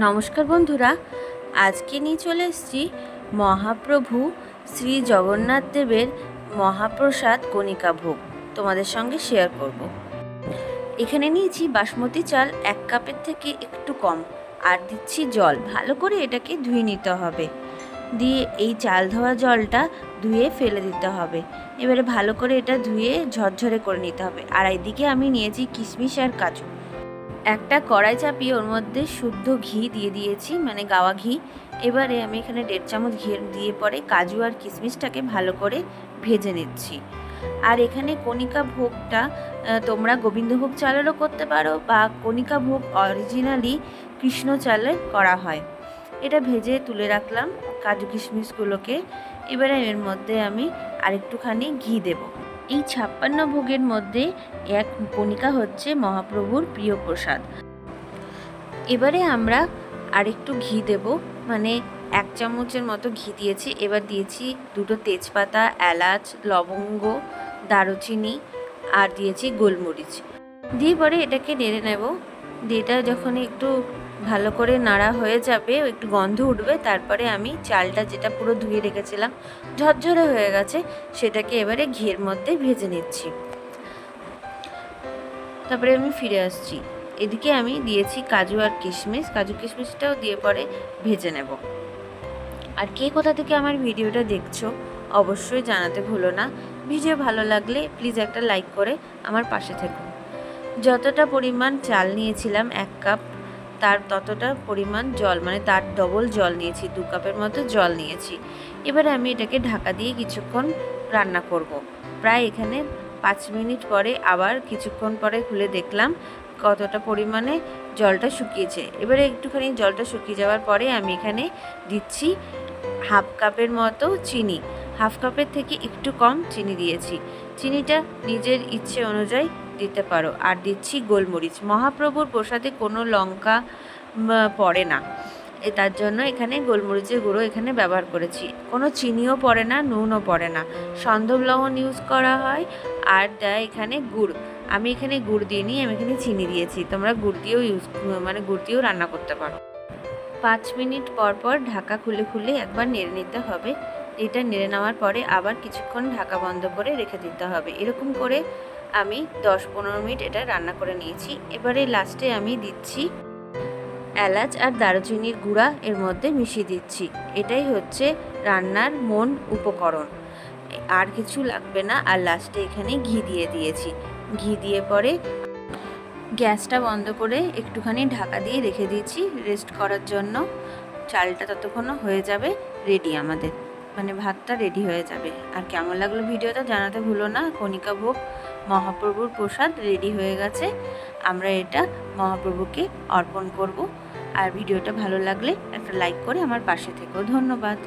নমস্কার বন্ধুরা, আজকে নিয়ে চলে এসেছি মহাপ্রভু শ্রী জগন্নাথ দেবের মহাপ্রসাদ কণিকা ভোগ তোমাদের সঙ্গে শেয়ার করব। এখানে নিয়েছি বাসমতি চাল এক কাপের থেকে একটু কম আর দিচ্ছি জল। ভালো করে এটাকে ধুয়ে নিতে হবে। দিয়ে এই চাল ধোয়া জলটা ধুয়ে ফেলে দিতে হবে। এবারে ভালো করে এটা ধুয়ে ঝরঝরে করে নিতে হবে। আর এইদিকে আমি নিয়েছি কিশমিশ আর কাজু। একটা কড়াই চাপিয়ে ওর মধ্যে শুদ্ধ ঘি দিয়ে দিয়েছি মানে গাওয়া ঘি। এবারে আমি এখানে দেড় চামচ ঘি দিয়ে পরে কাজু আর কিশমিশটাকে ভালো করে ভেজে নিচ্ছি। আর এখানে কণিকা ভোগটা তোমরা গোবিন্দভোগ চালেরও করতে পারো বা কণিকা ভোগ অরিজিনালি কৃষ্ণ চালের করা হয়। এটা ভেজে তুলে রাখলাম কাজু কিশমিশগুলোকে। এবারে এর মধ্যে আমি আরেকটুখানি ঘি দেবো। এই ছাপ্পান্ন ভোগের মধ্যে এক কণিকা হচ্ছে মহাপ্রভুর প্রিয় প্রসাদ। এবারে আমরা আরেকটু ঘি দেব মানে এক চামচের মতো ঘি দিয়েছি। এবার দিয়েছি দুটো তেজপাতা, এলাচ, লবঙ্গ, দারুচিনি আর দিয়েছি গোলমরিচ। দিয়ে পরে এটাকে নেড়ে নেব। দিয়ে এটা যখন একটু ভালো করে নাড়া হয়ে যাবে, একটু গন্ধ উঠবে, তারপরে আমি চালটা যেটা পুরো ধুয়ে রেখেছিলাম, ঝরঝরে হয়ে গেছে, সেটাকে এবারে ঘিয়ের মধ্যে ভেজে নিচ্ছি। তারপরে আমি ফিরে আসছি। এদিকে আমি দিয়েছি কাজু আর কিশমিশ, কাজু কিশমিশটাও দিয়ে পরে ভেজে নেব। আর কে কোথা থেকে আমার ভিডিওটা দেখছ, অবশ্যই জানাতে ভুলো না। ভিডিও ভালো লাগলে প্লিজ একটা লাইক করে আমার পাশে থেকো। যতটা পরিমাণ চাল নিয়েছিলাম, এক কাপ তার ততটা পরিমাণ জল মানে তার ডবল জল নিয়েছি, দু কাপের মতো জল নিয়েছি। এবারে আমি এটাকে ঢাকা দিয়ে কিছুক্ষণ রান্না করব। প্রায় এখানে পাঁচ মিনিট পরে আবার কিছুক্ষণ পরে খুলে দেখলাম কতটা পরিমাণে জলটা শুকিয়েছে। এবারে একটুখানি জলটা শুকিয়ে যাওয়ার পরে আমি এখানে দিচ্ছি হাফ কাপের মতো চিনি। হাফ কাপের থেকে একটু কম চিনি দিয়েছি। চিনিটা নিজের ইচ্ছে অনুযায়ী দিতে পারো। আর দিচ্ছি গোলমরিচ। মহাপ্রভুর প্রসাদে কোনো লঙ্কা পড়ে না। এ, তার জন্য এখানে গোলমরিচের গুঁড়ো এখানে ব্যবহার করেছি। কোনো চিনিও পড়ে না, নুনও পড়ে না। সন্ধব লবণ ইউজ করা হয় আর দেয় এখানে গুড়। আমি এখানে গুড় দিইনি, আমি এখানে চিনি দিয়েছি। তোমরা গুড় দিয়েও ইউজ মানে গুড় দিয়েও রান্না করতে পারো। পাঁচ মিনিট পর পর ঢাকা খুলে খুলে একবার নেড়ে নিতে হবে। এটা নেড়ে নেওয়ার পরে আবার কিছুক্ষণ ঢাকা বন্ধ করে রেখে দিতে হবে। এরকম করে আমি দশ পনেরো মিনিট এটা রান্না করে নিয়েছি। এবারে লাস্টে আমি দিচ্ছি এলাচ আর দারুচিনির গুঁড়া এর মধ্যে মিশিয়ে দিচ্ছি। এটাই হচ্ছে রান্নার মন উপকরণ। আর কিছু লাগবে না আর লাস্টে এখানে ঘি দিয়ে দিয়েছি। ঘি দিয়ে পরে গ্যাসটা বন্ধ করে একটুখানি ঢাকা দিয়ে রেখে দিয়েছি রেস্ট করার জন্য। চালটা ততক্ষণ হয়ে যাবে রেডি আমাদের। মানে ভাতটা রেডি হয়ে যাবে। আর কেমন লাগল ভিডিওটা জানাতে ভুলো না। কণিকা ভোগ মহাপ্রভুর প্রসাদ রেডি হয়ে গেছে। আমরা এটা মহাপ্রভুকে অর্পণ করব। আর ভিডিওটা ভালো লাগলে একটা লাইক করে আমার পাশে থেকো ধন্যবাদ।